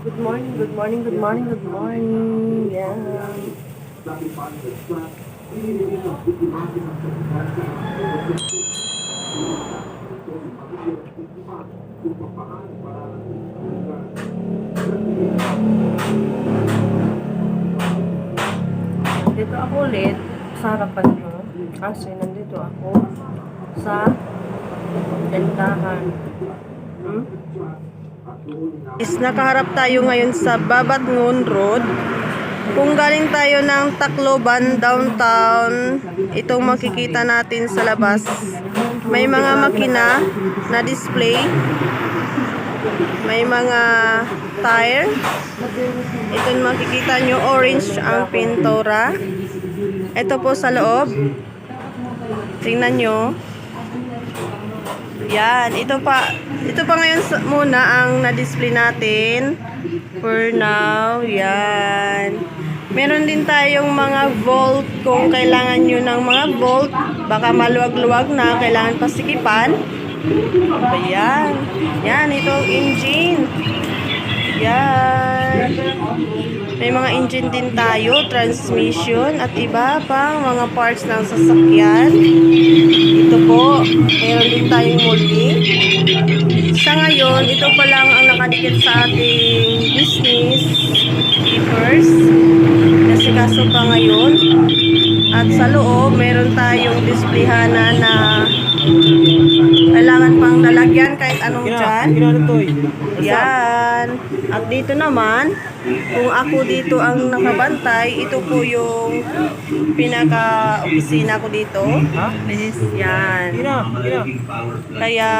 Good morning, good morning, good morning, good morning. Yan. Nandito ako ulit sa harapan nyo. Kasi nandito ako sa tentahan. Hmm? Is nakaharap tayo ngayon sa Babatngon Road. Kung galing tayo ng Tacloban downtown, itong makikita natin sa labas. May mga makina na display. May mga tire. Ito makikita nyo, orange ang pintura. Ito po sa loob. Tingnan nyo. Yan, ito pa. Ito pa ngayon muna ang na-display natin. For now, yan. Meron din tayong mga volt kung kailangan nyo ng mga volt. Baka maluwag-luwag na, kailangan pasikipan. Ayan. Yan, ito engine. Yan. May mga engine din tayo, transmission, at iba pang mga parts ng sasakyan. Meron din tayong molding. Sa ngayon, ito pa lang ang nakadikit sa ating business papers. Kasi kaso pa ngayon. At sa loob, meron tayong displayhana na kailangan pang lalagyan kahit anong dyan. Eh. Yan. At dito naman, kung ako dito ang nakabantay, ito po yung pinaka-opisina ko dito. Yan. Kaya